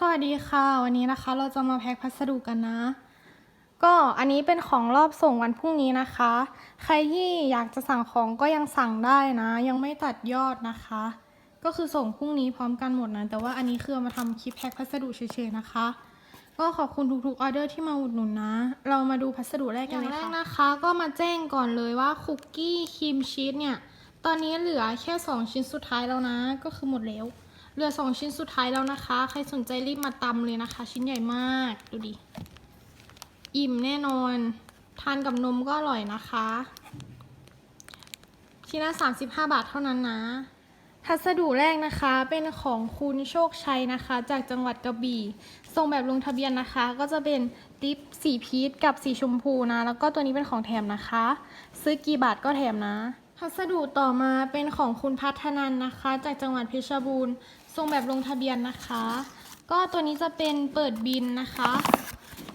สวัสดีค่ะ วันนี้นะคะเราจะมาแพ็คพัสดุกันนะ ก็อันนี้เป็นของรอบส่งวันพรุ่งนี้นะคะ ใครที่อยากจะสั่งของก็ยังสั่งได้นะ ยังไม่ตัดยอดนะคะ ก็คือส่งพรุ่งนี้พร้อมกันหมดนะ แต่ว่าอันนี้คือมาทำคลิปแพ็คพัสดุเฉยๆนะคะ ก็ขอบคุณทุกๆออเดอร์ที่มาอุดหนุนนะ เรามาดูพัสดุแรกกันเลยค่ะอย่างแรกนะคะ ก็มาแจ้งก่อนเลยว่าคุกกี้ครีมชีสเนี่ย ตอนนี้เหลือแค่ 2 ชิ้นสุดท้ายแล้วนะ ก็คือหมดแล้ว เหลือ2ชิ้นสุดท้ายแล้วนะคะ ใครสนใจรีบมาตำเลยนะคะ ชิ้นใหญ่มาก ดูดิ อิ่มแน่นอน ทานกับนมก็อร่อยนะคะ ชิ้นละ35 บาทเท่านั้นนะ พัสดุแรกนะคะเป็นของคุณโชคชัยนะคะ จากจังหวัดกระบี่ ส่งแบบลงทะเบียนนะคะ ก็จะเป็นดิปสีพีชกับสีชมพูนะ แล้วก็ตัวนี้เป็นของแถมนะคะ ซื้อกี่บาทก็แถมนะ พัสดุต่อมาเป็นของคุณพัฒนันนะคะ จากจังหวัดเพชรบูรณ์ส่งแบบลงทะเบียนนะคะ ก็ตัวนี้จะเป็นเปิดบินนะคะ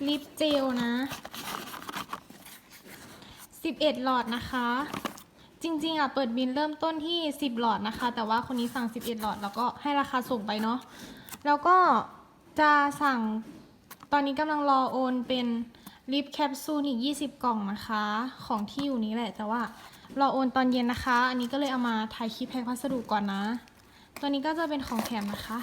ลิปเจลนะ 11 หลอดนะคะ จริงๆอะเปิดบินเริ่มต้นที่ 10 หลอดนะคะ แต่ว่าคนนี้สั่ง 11 หลอด แล้วก็ให้ราคาส่งไปเนาะแล้วก็จะสั่งตอนนี้กำลังรอโอนเป็นลิปแคปซูลอีก 20 กล่องนะคะ ของที่อยู่นี้แหละแต่ว่า รอโอนตอนเย็นนะคะ อันนี้ก็เลยเอามาถ่ายคลิปแพ็คพัสดุก่อนนะ ตัวนี้ก็จะเป็นของแถมนะคะ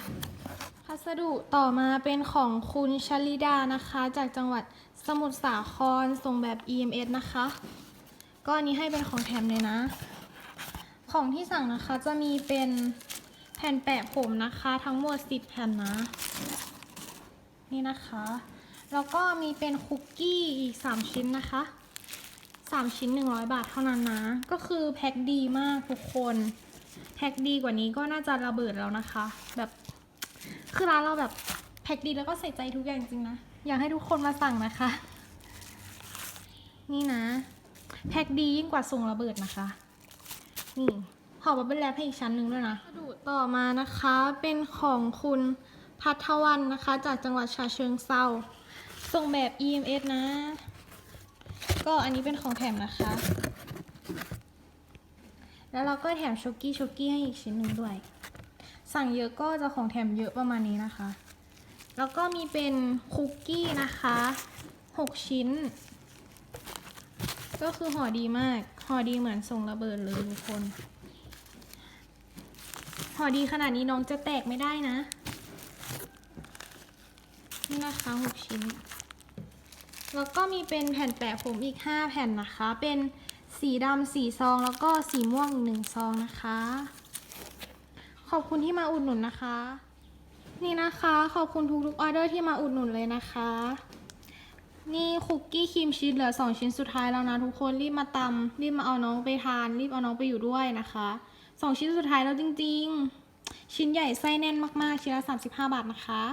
พัสดุต่อมาเป็นของคุณชลิดานะคะ จากจังหวัดสมุทรสาครส่งแบบ EMS นะคะ ก็อันนี้ให้เป็นของแถมเลยนะ ของที่สั่งนะคะจะมีเป็นแผ่นแปะผมนะคะ ทั้งหมด 10 แผ่นนะ นี่นะคะ แล้วก็มีเป็นคุกกี้อีก 3 ชิ้นนะคะ 3 ชิ้น 100 บาทเท่านั้นนะ ก็คือแพ็คดีมากทุกคน แพ็คดีกว่านี้ก็น่าจะระเบิดแล้วนะคะ แบบคือร้านเราแบบแพ็คดีแล้วก็ใส่ใจทุกอย่างจริงนะ อยากให้ทุกคนมาสั่งนะคะ นี่นะ แพ็คดียิ่งกว่าส่งระเบิดนะคะ นี่ห่อบับเบิ้ลแรปให้อีกชั้นหนึ่งด้วยนะดุต่อมานะคะเป็นของคุณพัทวันนะคะ จากจังหวัดฉะเชิงเซาส่งแบบ EMS นะ ก็อันนี้เป็นของแถมนะคะ แล้วเราก็แถมช็อกกี้ช็อกกี้ให้อีกชิ้นหนึ่งด้วย สั่งเยอะก็จะของแถมเยอะประมาณนี้นะคะ แล้วก็มีเป็นคุกกี้นะคะ 6 ชิ้น ก็คือห่อดีมาก ห่อดีเหมือนส่งระเบิดเลยทุกคน ห่อดีขนาดนี้น้องจะแตกไม่ได้นะ นี่นะคะหกชิ้น แล้วก็มีเป็นแผ่นแปะผมอีก 5 แผ่นนะคะ เป็นสีดำสีซอง แล้วก็สีม่วงอีกหนึ่งซองนะคะ ขอบคุณที่มาอุดหนุนนะคะ นี่นะคะ ขอบคุณทุกๆออเดอร์ที่มาอุดหนุนเลยนะคะ นี่คุกกี้ครีมชีสเหลือ 2 ชิ้นสุดท้ายแล้วนะทุกคนรีบมาตำรีบมาเอาน้องไปทาน รีบเอาน้องไปอยู่ด้วยนะคะ 2 ชิ้นสุดท้ายแล้วจริง ๆ ชิ้นใหญ่ไส้แน่นมากๆ ชิ้นละ35 บาทนะคะ